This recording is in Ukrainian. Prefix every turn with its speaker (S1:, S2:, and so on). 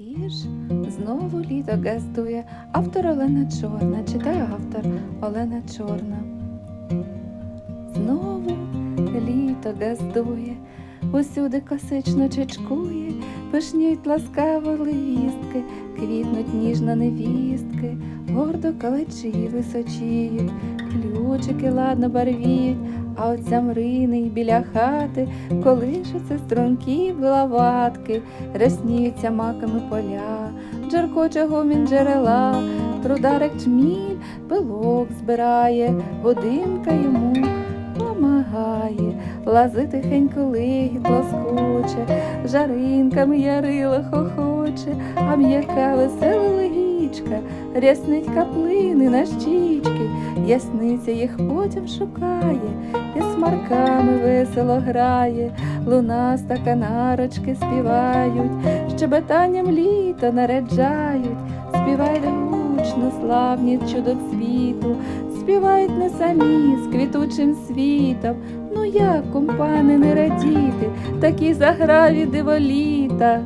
S1: Вірш знову літо газдує. Автор Олена Чорна. Читає автор Олена Чорна. Знову літо газдує, усюди косично чечкує, пишніють ласкаво левістки, квітнуть ніжно невістки, гордо калачі височіють, ключики ладно барвіють, а от мрини біля хати колишаться струнки билаватки, рясніються маками поля, джаркоче гомін джерела, трударик чміль, пилок збирає, годинка йому помагає, лази тихенько лигіт лоскоче, жаринками ярила хохоче, а м'яка весела легічка, ряснить каплини на щічки, ясниця їх потім шукає, і смарками весело грає, лунаста канарочки співають, щебетанням літо наряджають, співають гучно, славні чудоцвіту, співають не самі з квітучим світом. Ну як, компани, не радіти, такі заграві диволіта.